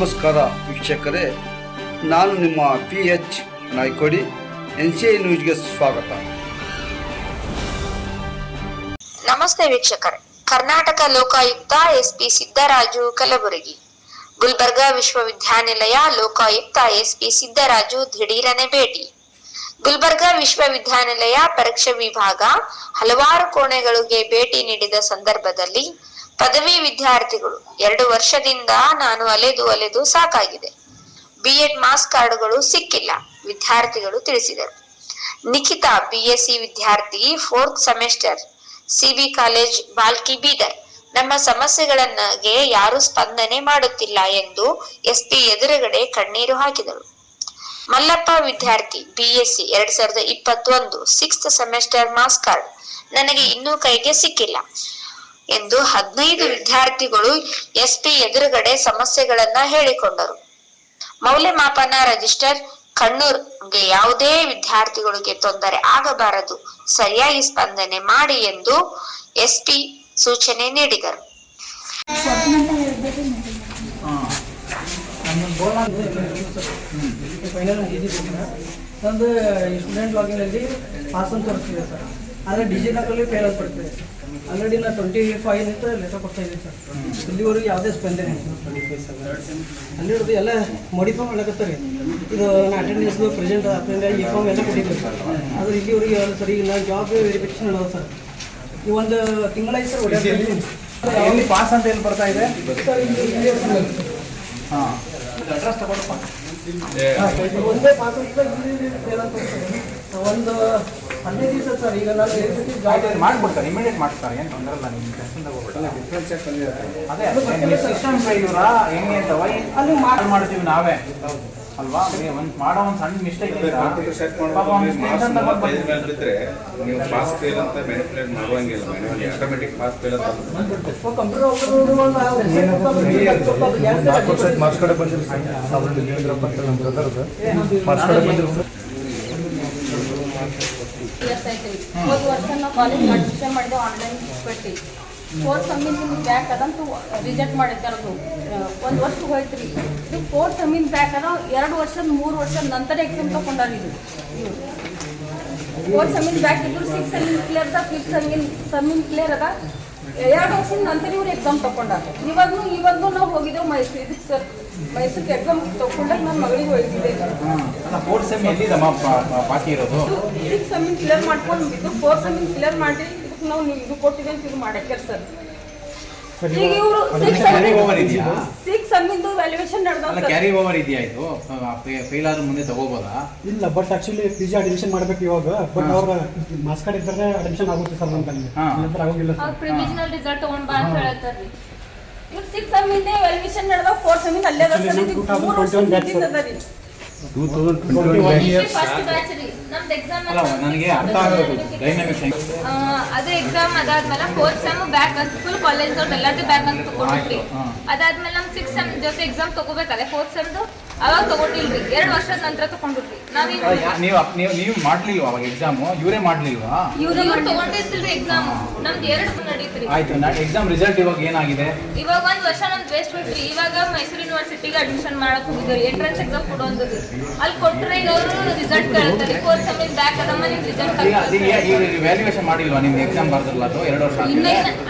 ನಮಸ್ಕಾರ ವೀಕ್ಷಕರೇ, ನಾನು ನಿಮ್ಮ P H Naikodi N C I ನ್ಯೂಸ್ಗೆ ಸ್ವಾಗತ. ನಮಸ್ತೆ ವೀಕ್ಷಕರೇ, ಕರ್ನಾಟಕ ಲೋಕಾಯುಕ್ತ ಎಸ್ಪಿ ಸಿದ್ದರಾಜು ಕಲಬುರಗಿ. ಗುಲ್ಬರ್ಗಾ ವಿಶ್ವವಿದ್ಯಾನಿಲಯ ಲೋಕಾಯುಕ್ತ ಎಸ್ಪಿ ಸಿದ್ದರಾಜು ದಿಢೀರನೆ ಭೇಟಿ. ಗುಲ್ಬರ್ಗಾ ವಿಶ್ವವಿದ್ಯಾನಿಲಯ ಪರೀಕ್ಷೆ ವಿಭಾಗ ಹಲವಾರು ಕೋಣೆಗಳಿಗೆ ಭೇಟಿ ನೀಡಿದ ಸಂದರ್ಭದಲ್ಲಿ ಪದವಿ ವಿದ್ಯಾರ್ಥಿಗಳು. ಎರಡು ವರ್ಷದಿಂದ ನಾನು ಅಲೆದು ಅಲೆದು ಸಾಕಾಗಿದೆ. ಬಿ ಎಡ್ ಮಾಸ್ ಕಾರ್ಡ್ಗಳು ಸಿಕ್ಕಿಲ್ಲ, ವಿದ್ಯಾರ್ಥಿಗಳು ತಿಳಿಸಿದರು. ನಿಖಿತಾ ಬಿಎಸ್ಸಿ ವಿದ್ಯಾರ್ಥಿ fourth semester CB college Balki Bidar. ನಮ್ಮ ಸಮಸ್ಯೆಗಳನ್ನಗೆ ಯಾರು ಸ್ಪಂದನೆ ಮಾಡುತ್ತಿಲ್ಲ ಎಂದು ಎಸ್ಪಿ ಎದುರುಗಡೆ ಕಣ್ಣೀರು ಹಾಕಿದರು. ಮಲ್ಲಪ್ಪ ವಿದ್ಯಾರ್ಥಿ ಬಿಎಸ್ಸಿ ಎರಡ್ ಸಾವಿರದ ಇಪ್ಪತ್ತೊಂದು ಸಿಕ್ಸ್ತ್ ಸೆಮೆಸ್ಟರ್ ಮಾಸ್ ಕಾರ್ಡ್. ನನಗೆ ಇನ್ನೂ ಕೈಗೆ ಸಿಕ್ಕಿಲ್ಲ. ಎಂದು ಹದಿನೈದು ವಿದ್ಯಾರ್ಥಿಗಳು ಎಸ್ಪಿ ಎದುರುಗಡೆ ಸಮಸ್ಯೆಗಳನ್ನ ಹೇಳಿಕೊಂಡರು. ಮೌಲ್ಯಮಾಪನ ರಜಿಸ್ಟರ್ ಕಣ್ಣೂರ್ಗೆ ಯಾವುದೇ ವಿದ್ಯಾರ್ಥಿಗಳಿಗೆ ತೊಂದರೆ ಆಗಬಾರದು, ಸರಿಯಾಗಿ ಸ್ಪಂದನೆ ಮಾಡಿ ಎಂದು ಎಸ್ಪಿ ಸೂಚನೆ ನೀಡಿದರು. ಫೈನಲ್ ಸ್ಟೂಡೆಂಟ್ ಲಾಗಿನಲ್ಲಿ ಪಾಸ್ ಅಂತ ತೋರಿಸ್ತಿದೆ ಸರ್ ಆದರೆ ಡಿಜಿಲಾಕಲ್ಲಿ ಫೇಲ್ ಆಗ್ಬಿಡ್ತದೆ ಆಲ್ರೆಡಿ ನಾನು ಟ್ವೆಂಟಿ ಫೈವ್ ಅಂತ ಲೆಟರ್ ಕೊಡ್ತಾ ಇದ್ದೀನಿ ಸರ್. ಇಲ್ಲಿವರೆಗೂ ಯಾವುದೇ ಸ್ಪಂದನೆ ಅಲ್ಲಿರೋದು ಎಲ್ಲ ಮಾಡಿಫೈ ಮಾಡ್ಲಾಕತ್ತಾರೆ ಇದು ನಾನು ಅಟೆಂಡೆನ್ಸ್ ಪ್ರೆಸೆಂಟ್ ಅಟೆಂಡ್ ಈ ಫಾರ್ಮ್ ಎಲ್ಲ ಸರ್. ಆದರೆ ಇಲ್ಲಿವರೆಗೆ ಯಾವ್ದು ಸರಿ ನಾನು ಜಾಬ್ ವೆರಿಫಿಕೇಶನ್ ಹೇಳೋದು ಸರ್. ಈ ಒಂದು ತಿಂಗಳಾಯ್ತು ಸರ್ ಒಳ್ಳೆ ಪಾಸ್ ಅಂತ ಏನು ಬರ್ತಾ ಇದೆ? ಸರ್ ಇಲ್ಲಿ. ಹಾಂ. ಅಡ್ರೆಸ್ ತಗೊಳಪ್ಪ ಒಂದೇ ಪಾಸ್ ಅಂತ ಇಲ್ಲಿ ಒಂದು ಹದಿನೈದು ದಿವಸ ಸರ್ ಈಗ ನಾನು ಜಾಬ್ ಮಾಡ್ಬಿಡ್ತಾರೆ ಇಮಿಡಿಯೇಟ್ ಮಾಡ್ತಾರೆ ಏನು ತೊಂದರೆ ಇಲ್ಲ ನಿಮ್ಮ ಚೆಕ್ ಅದೇ ಸಿಸ್ಟಮ್ ಫೇಲ್ಯೂರಾ ಹೆಂಗೆ ಅಂತವ ಅಲ್ಲಿ ಮಾಡಿ ಮಾಡ್ತೀವಿ ನಾವೇ. ಅಲ್ವಾ? ಒಂದು ಮಾಡೋ ಒಂದು ಸಣ್ಣ ಮಿಸ್ಟೇಕ್ ಇದ್ರೆ ನೀವು ಪಾಸ್ ಫೇಲ್ ಅಂತ ಮ್ಯಾನಿಪುಲೇಟ್ ಮಾಡುವಂಗಿಲ್ಲ ಮ್ಯಾನುವಲಿ ಆಟೋಮೆಟಿಕ್ ಪಾಸ್ ಫೇಲ್ ಅಂತ ನಾಲ್ಕು ಮಾರ್ಕ್ಸ್ ಕಡೆ ಸಾವಿರದ ಬ್ರದರ್ದು ಮಾರ್ಕ್ಸ್ ಕಡೆ ಬಂದಿಲ್ಲ ಇಯರ್ಸ್ ಐತ್ರಿ ಒಂದು ವರ್ಷ ನಾವು ಕಾಲೇಜ್ ಅಡ್ಮಿಷನ್ ಮಾಡಿದೆ ಆನ್ಲೈನ್ ಕೊಟ್ಟು ಫೋರ್ತ್ ಸಮ್ಮಿನ್ ನಿಮ್ಗೆ ಬ್ಯಾಕ್ ಅದಂತೂ ರಿಜೆಕ್ಟ್ ಮಾಡಿದ್ದಾರದು ಒಂದು ವರ್ಷ ರೀ ಇದು ಫೋರ್ ಸಮ್ಮಿನ್ ಬ್ಯಾಕ್ ಅದ ಎರಡು ವರ್ಷದ ಮೂರು ವರ್ಷದ ನಂತರ ಎಕ್ಸಾಮ್ ತಗೊಂಡಾರ ಇದು. ಫೋರ್ ಫೋರ್ತ್ ಸಮ್ಮಿನ್ ಬ್ಯಾಕ್ ಇದ್ರು ಸಿಕ್ಸ್ ಸಮ್ಮಿನ್ ಕ್ಲಿಯರ್ ಅದ ಫಿಫ್ತ್ ಸಮ್ಮಿನ್ ಸಮ್ಮಿನ್ ಕ್ಲಿಯರ್ ಅದ. ಎರಡು ವರ್ಷದ ನಂತರ ಇವ್ರು ಎಕ್ಸಾಮ್ ತಗೊಂಡಾರ ಇವಾಗೂ ಇವಾಗೂ ನಾವು ಹೋಗಿದ್ದೇವೆ ಮೈಸೂರು ಇದಕ್ಕೆ ಸರ್. ಮೈಸೂರಿಗೆ ಎಕ್ಸಾಮ್ ತಗೊಂಡಾಗ ನನ್ನ ಮಗಳಿಗೆ ಹೋಗಿದ್ದೆ ಫೋರ್ತ್ ಸೆಮ್ ಎಲ್ಲಿದಮ್ಮ ಪಾ- ಪಾ- ಬಾಕಿ ಇರೋದು? ಸಿಕ್ಸ್ ಸೆಮಿನ್ ಕ್ಲಿಯರ್ ಮಾಡ್ಕೊಂಡು ಇದು ಫೋರ್ ಸೆಮಿನ್ ಕ್ಲಿಯರ್ ಮಾಡಿ ಇದಕ್ಕೆ ನಾವು ನೀವು ಇದು ಕೊಟ್ಟಿದ್ದೇವೆ ಇದು ಮಾಡಕ್ಕೆ ಸರ್. ಈಗ ಇವರು ಸಿಕ್ಸ್ ಕ್ಯಾರಿ ಓವರ್ ಇದೆಯಾ? ಸಿಕ್ಸ್ ಸೆಮಿಂದು ವ್ಯಾಲ್ಯೂಯೇಷನ್ ಅಲ್ಲ ನಡೆದ ಕ್ಯಾರಿ ಓವರ್ ಇದೆಯಾ ಇದು? ಫೇಲ್ ಆದ್ರೂ ಮುಂದೆ ತಗೋಬೋದಾ? ಇಲ್ಲ but actually P G admission ಮಾಡ್ಬೇಕು ಇವಾಗ. ಬಟ್ ಅವ್ರ ಮಾಸ್ ಕಾರ್ಡ್ ಇದ್ರೆ ಅಡ್ಮಿಷನ್ ಆಗುತ್ತೆ ಸರ್ ಹಾ. ನಂತರ ಆಗೋಗಿಲ್ಲ ಅವ್ರು ಸರ್ ಪ್ರಿವಿಷನಲ್ ರಿಸಲ್ಟ್ ತಗೊಂಡ್ ಬಾ ಅಂತ ಇವ್ರು ಸಿಕ್ಸ್ ವ್ಯಾಲ್ಯೂಯೇಷನ್ ನಡೆದ ಫೋರ್ ಸೆಮಿನ್ ಅಲ್ಲೇ ಅದ ಸರ್. ಇದು ಮೂರು ವರ್ಷ ಮುಗಿದಿದೆ ಅದ ರೀ. ಫಸ್ಟ್ ಬ್ಯಾಚ್ ರೀ ನಮ್ದು ಎಕ್ಸಾಮ್ ಅಲ್ಲ ನನಗೆ ಅರ್ಥ ಆಗಬೇಕು. ಡೈನಾಮಿಕ್ಸ್ ಹೆಂಗೆ ಅದೇ ಎಕ್ಸಾಮ್ ಅದಾದ್ಮೇಲೆ ಫೋರ್ತ್ ಸೆಮ್ ಬ್ಯಾಕ್ ಅಂತ ಫುಲ್ ಕಾಲೇಜ್ ಎಲ್ಲರಿಗೂ ಬ್ಯಾಕ್ ಅಂತ ತಗೊಂಡಿದ್ರಿ ಹಾ. ಅದಾದ್ಮೇಲೆ ನಮ್ ಸಿಕ್ಸ್ ಸೆಮ್ ಜೊತೆ ಎಕ್ಸಾಮ್ ತಗೋಬೇಕಲ್ಲ ಫೋರ್ತ್ ಸೆಮ್ದು ಅವಾಗ ತಗೊಂಡಿಲ್ರಿ ಎರಡು ವರ್ಷದ ನಂತರ ತಗೊಂಡಿದ್ರಿ ನಾವೀಗ ನೀವು ಅಪ್- ನೀವು ನೀವು ಮಾಡ್ಲಿಲ್ವಾ ಅವಾಗ ಎಕ್ಸಾಮು ಇವರೇ ಮಾಡ್ಲಿಲ್ವಾ? ಇವ್ರು ಇವ್ರು ತಗೊಂಡಿರ್ತಿಲ್ರಿ ಎಕ್ಸಾಮ್ ನಮ್ದು ಎರಡು ನಡೀತ್ರಿ. ಆಯ್ತು ಎಕ್ಸಾಮ್ ರಿಸಲ್ಟ್ ಇವಾಗ ಏನಾಗಿದೆ? ಇವಾಗ ಒಂದ್ ವರ್ಷ ನಮ್ದು ವೇಸ್ಟ್ ಬಿಟ್ರಿ. ಇವಾಗ ಮೈಸೂರು ಯೂನಿವರ್ಸಿಟಿಗೆ ಅಡ್ಮಿಷನ್ ಮಾಡಕ್ ಹೋಗಿದ್ರಿ ಎಂಟ್ರೆನ್ಸ್ ಎಕ್ಸಾಮ್ ಕೊಡುವಂಥದ್ದು. ಅಲ್ಲಿ ಕೊಟ್ರೆ ಈಗ ಅವರು ರಿಸಲ್ಟ್ ಕೇಳ್ತಾರೆ ಬ್ಯಾಕ್ ಅದಮ್ಮ ರಿಸಲ್ಟ್ ವ್ಯಾಲ್ಯೂಯೇಷನ್ ಮಾಡಿಲ್ವಾ? ನಿಮ್ದು ಎಕ್ಸಾಮ್ ಬರ್ದಲ್ಲ ಅದು ಎರಡು ವರ್ಷ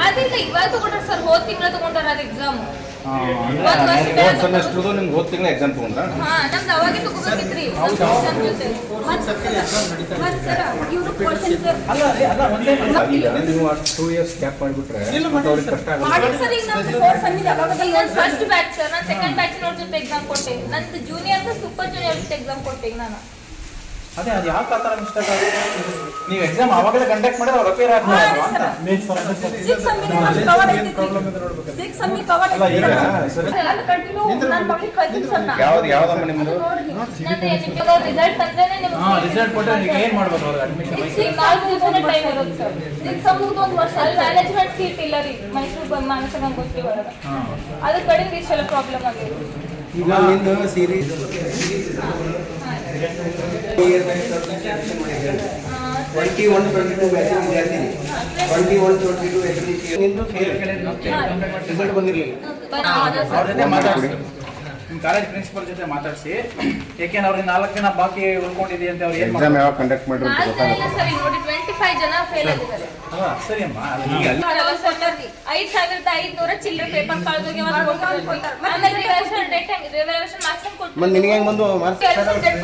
ಅದಿಲ್ಲ ಇವಾಗ ತಗೊಂಡ್ರೆ ಸರ್ ಹೋದ್ ತಿಂಗಳ ತಗೊಂಡಾರ ಅದು ಎಕ್ಸಾಮ್ ನಿಮ್ಗೆ ಹೋದ ತಿಂಗಳ ಎಕ್ಸಾಮ್ ತಗೊಂಡ್ರ? ಹಾ ನಮ್ದು ಅವಾಗೆ ತಗೋಬೇಕಿತ್ರಿ. ಜೊತೆ. ನೀವು ಅಷ್ಟು ಟೂ ಇಯರ್ಸ್ ಕ್ಯಾಪ್ ಮಾಡಿಬಿಟ್ರೆ ಅವ್ರಿಗೆ ಕಷ್ಟ ಸರ್ ಈಗ ನಮ್ದು ನಾನು ಫಸ್ಟ್ ಬ್ಯಾಚ್ ಸರ್ ನಾನು ಸೆಕೆಂಡ್ ಬ್ಯಾಚ್ ಜೊತೆ ಎಕ್ಸಾಮ್ ಕೊಟ್ಟೆ. ನಂದು ಜೂನಿಯರ್ ಸೂಪರ್ ಜೂನಿಯರ್ ಜೊತೆ ಎಕ್ಸಾಮ್ ಕೊಟ್ಟೆ ನಾನು. ಅದೇ ಅದು ಯಾವ ಥರ ಮಿಸ್ಟೇಕ್ ಆಗುತ್ತೆ ನೀವು ಎಕ್ಸಾಮ್ ಅವಾಗಲೇ ಕಂಡಕ್ಟ್ ಮಾಡಿದ್ರೆ ಅವ್ರು ಅಪೇರ್ ಆಗ್ತಾರೆ ಅಂತ. ಫಾರ್ ಸಿಕ್ಸ್ ಕವರ್ ಐತಿ ಸಿಕ್ಸ್ ಕವರ್. ನಾನು ಕಂಟಿನ್ಯೂ ಯಾವ್ದು ಯಾವ್ದಮ್ಮ ನಿಮ್ಮದು? ರಿಸಲ್ಟ್ ಬಂದ್ರೆ ಹಾ ರಿಸಲ್ಟ್ ಕೊಟ್ಟರೆ ನೀವು ಏನು ಮಾಡಬೇಕು ಅವ್ರಿಗೆ ಅಡ್ಮಿಷನ್ ಈಗ ನಾಲ್ಕು ದಿವಸ ಟೈಮ್ ಇರುತ್ತೆ ಸರ್. ಸಿಕ್ಸ್ ಒಂದು ವರ್ಷ ಅಲ್ಲಿ ಮ್ಯಾನೇಜ್ಮೆಂಟ್ ಸೀಟ್ ಇಲ್ಲ ರೀ. ಮೈಸೂರು ಮಾನಸ ಗಂಗೋತ್ರಿ ಅದ್ರ ಇಷ್ಟೆಲ್ಲ ಪ್ರಾಬ್ಲಮ್ ಆಗಿದೆ ಈಗ ನಿಂದು series twenty one twenty two twenty one twenty two ಬಂದಿರಲಿಲ್ಲ ಕಾಲೇಜ್ ಪ್ರಿನ್ಸಿಪಲ್ ಜೊತೆ ಮಾತಾಡಿಸಿ ಏಕೆಂದ್ರೆ ಅವ್ರಿಗೆ ನಾಲ್ಕು ಜನ ಬಾಕಿ ಉಳ್ಕೊಂಡಿದೆ ಅಂತ ಅವ್ರು ಏನು ಎಕ್ಸಾಮ್ ಯಾವಾಗ ಕಂಡಕ್ಟ್ ಮಾಡಿದ್ರು ಅಂತ ಗೊತ್ತಾಗಲ್ಲ. ಸರಿ ನೋಡಿ ಟ್ವೆಂಟಿ ಫೈವ್ ಜನ ಫೇಲ್ ಆಗಿದ್ದಾರೆ. ಹಾ ಸರಿ ಅಮ್ಮ ಅದು ಈಗ ಅಲ್ಲಿ ಐದ್ ಸಾವಿರದ ಐದ್ನೂರ ಚಿಲ್ಲರೆ ಪೇಪರ್ ಕಳೆದೋಗಿ ಆಮೇಲೆ ರಿವರ್ಷನ್ ಡೇಟ್ ರಿವಲ್ಯೂಷನ್ ಮಾರ್ಕ್ಸ್ ಮತ್ತೆ ನಿನಗೆ ಹೆಂಗ್ ಬಂದು ಮಾರ್ಕ್ಸ್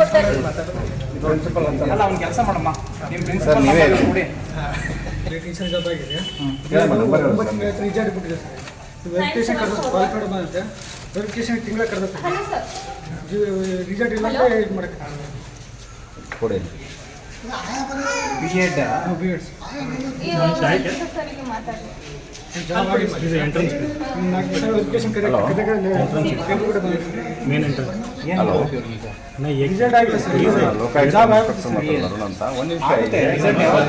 ಕೊಡ್ತಾರೆ ಅಲ್ಲ ಅವ್ನು ಕೆಲಸ ಮಾಡಮ್ಮ. ನಿಮ್ಮ ಸರ್, ಪ್ರಿನ್ಸಿಪಲ್ ನೀವೇ. ಕೊಡಿ ಟೀಚರ್ ಜಾಬ್ ಆಗಿದೆ ರಿಜಲ್ಟ್ ಬಿಟ್ಟಿದೆ ಸರ್. ವೆರಿಫಿಕೇಶನ್ ಕ್ವಾಲಿಫೈಡ್ ಬಂದಂತೆ ವೆರಿಫಿಕೇಶನ್ ತಿಂಗಳ ಕರೆದ ಸರ್. Hello sir. ರಿಸಲ್ಟ್ ಇಲ್ಲ ಅಂದ್ರೆ ಇದು ಮಾಡಕ್ಕೆ ಕೊಡಿ. B Ed B job verification ಕೂಡ? ರಿಸಲ್ಟ್ ಆಗಿದೆ ಸರ್. ಲೋಕಾಯುಕ್ತ ಜಾಬ್ ಅಂತ. ಒಂದು ನಿಮಿಷ ಯಾವಾಗ.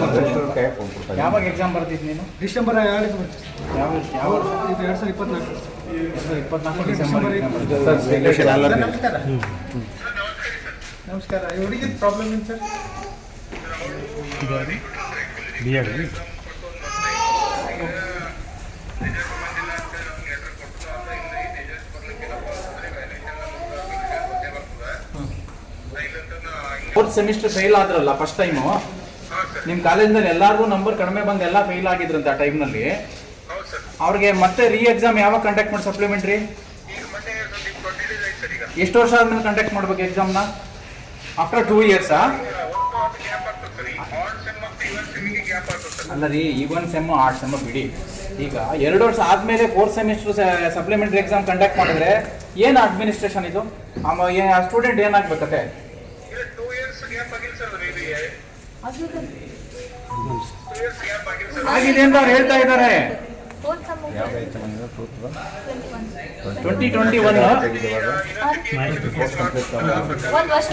ಯಾವಾಗ ಎಕ್ಸಾಮ್ ಬರ್ತಿದ್ದು ನೀನು? ಡಿಸೆಂಬರ್ ಎರಡಕ್ಕೆ ಬರ್ತದೆ ಯಾವ ಯಾವ ಇದು ಎರಡು ಸಾವಿರದ ಇಪ್ಪತ್ನಾಲ್ಕು ನಮಸ್ಕಾರ problem sir fourth semester fail ಆದ್ರಲ್ಲ first time ನಿಮ್ಮ ಕಾಲೇಜಿನಲ್ಲಿ ಎಲ್ಲರಿಗೂ ನಂಬರ್ ಕಡಿಮೆ ಬಂದು ಎಲ್ಲ ಫೇಲ್ ಆಗಿದ್ರಂತೆ ಆ ಟೈಮ್ನಲ್ಲಿ ಅವ್ರಿಗೆ ಮತ್ತೆ ರೀ ಎಕ್ಸಾಮ್ ಯಾವಾಗ ಕಂಡಕ್ಟ್ ಮಾಡಿ ಸಪ್ಲಿಮೆಂಟ್ರಿ ಎಷ್ಟು ವರ್ಷ ಆದ್ಮೇಲೆ ಕಂಡಕ್ಟ್ ಮಾಡ್ಬೇಕು ಎಕ್ಸಾಮ್ನ ಆಫ್ಟರ್ ಟೂ ಇಯರ್ಸಾ ಅಲ್ಲ ರೀ, ಈ ಒನ್ ಸೆಮ್ ಆರ್ಟ್ ಸೆಮ್ ಬಿಡಿ. ಈಗ ಎರಡು ವರ್ಷ ಆದ್ಮೇಲೆ fourth semester supplementary exam conduct ಮಾಡಿದ್ರೆ ಏನು ಅಡ್ಮಿನಿಸ್ಟ್ರೇಷನ್ ಇದು? ಸ್ಟೂಡೆಂಟ್ ಏನಾಗ್ಬೇಕತ್ತೆ? ಆಗಿದೆ ಅಂತ ಅವ್ರು ಹೇಳ್ತಾ ಇದ್ದಾರೆ. ಟ್ವೆಂಟಿ ಟ್ವೆಂಟಿ ಒನ್ ವರ್ಷ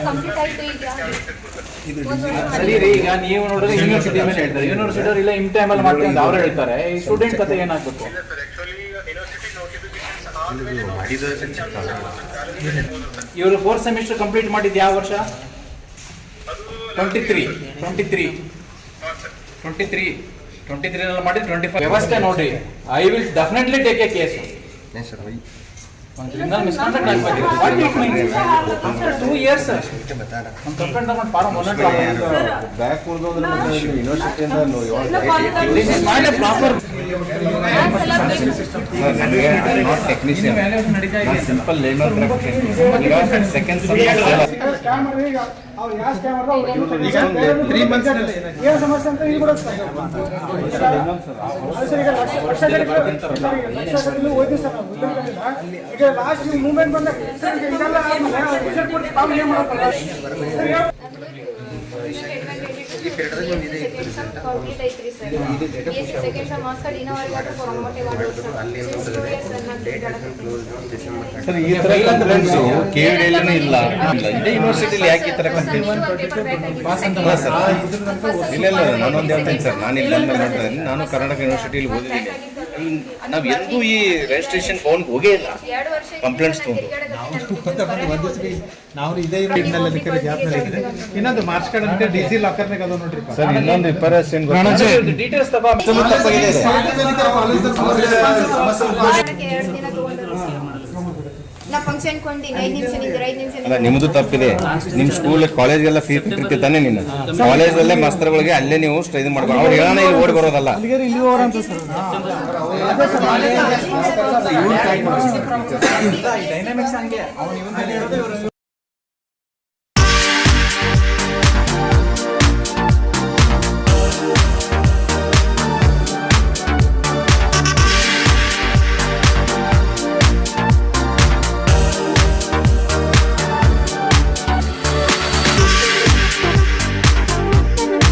ಸರಿ ರೀ ಈಗ ನೀವು ನೋಡಿದ್ರೆ ಯೂನಿವರ್ಸಿಟಿ ಮೇಲೆ ಹೇಳ್ತಾರೆ. ಯೂನಿವರ್ಸಿಟಿ ಅವ್ರು ಇಲ್ಲ ಇನ್ ಅಲ್ಲಿ ಮಾಡ್ತೀವಿ ಅಂತ ಅವ್ರು ಹೇಳ್ತಾರೆ. ಈ ಸ್ಟೂಡೆಂಟ್ ಕತೆ ಏನಾಗಬೇಕು? ಇವರು ಫೋರ್ತ್ ಸೆಮಿಸ್ಟರ್ ಕಂಪ್ಲೀಟ್ ಮಾಡಿದ್ದು ಯಾವ ವರ್ಷ? Twenty three twenty three twenty three twenty three ಮಾಡಿ ಟ್ವೆಂಟಿ ಫೈವ್ ವ್ಯವಸ್ಥೆ ನೋಡ್ರಿ I will definitely take a case ಏನ್ sir why? Two years back ಉಳ್ದೋದ್ರೆ ಯೂನಿವರ್ಸಿಟಿಯಿಂದ not technician simple labour second ಮಾಡಿದ್ರೆ ಈಗ ಅವ್ರು ಯಾವ ಮಂತ್ಸ್ ಏನು ಸಮಸ್ಯೆ ಅಂತ ಈಗ ಗಟ್ಟಲೆ- ಸರ್, ಈಗ ಲಕ್ಷ ಗಟ್ಟಲೆ ಓದಿ ಸರ್ ನಾವು. ಈಗ ಲಾಸ್ಟ್ ನೀವು ಮೂವ್ಮೆಂಟ್ ಬಂದಾಗ ಸರ್ ಈಗ ಇದೆಲ್ಲ ಆದ್ಮೇಲೆ ರಿಸಲ್ಟ್ ಕೊಟ್ಟು ತಾವು ಏನು ಮಾಡಕ್ಕಲ್ಲ? ಸರ್ ಈಗ ಕಂಪ್ಲೀಟ್ ಐತ್ರಿ ಸರ್. ಸೆಕೆಂಡ್ ಸೆಮ್ ಈ ತರ ಇಲ್ಲ ಇಲ್ಲ ಇದೇ ಯೂನಿವರ್ಸಿಟಿಲಿ ಯಾಕೆ ಈ ತರ ಇಲ್ಲ ಸರ್. ಇಲ್ಲ ನಾನೊಂದು ಹೇಳ್ತೀನಿ ಸರ್. ನಾನು ಇಲ್ಲ ನಾನು ಕರ್ನಾಟಕ ಯೂನಿವರ್ಸಿಟಿಲಿ ಓದಿದ್ದೀನಿ. ನಾವು ಎಂದೂ ಈ ರಿಜಿಸ್ಟ್ರೇಷನ್ ಭವನ್ಗೆ ಹೋಗೇ ಇಲ್ಲ ಕಂಪ್ಲೇಂಟ್ಸ್ ತಗೊಂಡು ನಾವು ಇದೇ ಇರೋ ಅದಕ್ಕೆ ಜಾಬ್ನಲ್ಲಿ ಇದೆ ಇನ್ನೊಂದು ಮಾರ್ಕ್ಸ್ ಕಾರ್ಡ್ ಅಂತ ಡಿ ಸಿ ಲಾಕರ್ನಾಗ ಅದ ನೋಡ್ರಿ ಸರ್ ಇನ್ನೊಂದು ರಿಪೇರೇಷನ್ ಡೀಟೇಲ್ಸ್ ತಗೋ ತಪ್ಪಾಗಿದೆ ಇದೆ. ಎರಡು ದಿನ ತಗೊಂಡ್ರು ನಾ ಫಂಕ್ಷನ್ ಕೊಂಡಿನಿ ಐದು ನಿಮಿಷ ನಿಂದ್ರೆ ಐದು ನಿಮಿಷ ಅಲ್ಲ ನಿಮ್ದು ತಪ್ಪಿದೆ. ನಿಮ್ ಸ್ಕೂಲ್ ಕಾಲೇಜ್ಗೆಲ್ಲ ಫೀಸ್ ಕಟ್ಟಿರ್ತೀವಿ ತಾನೇ ಕಾಲೇಜ್ ಕಾಲೇಜಲ್ಲೇ ಮಾಸ್ತರ್ಗಳಿಗೆ ಅಲ್ಲೇ ನೀವು ಇದು ಮಾಡ್ಕೊಂಡು ಅವ್ರು ಹೇಳೋಣ ಇಲ್ಲಿ ಓಡಿ ಬರೋದಲ್ಲ. ಇಲ್ಲಿ ಹೋರಂತ ಸರ್ ಡೈನಾಮಿಕ್ಸ್ ಹಂಗೆ. ಅವ್ನು ಇವನ್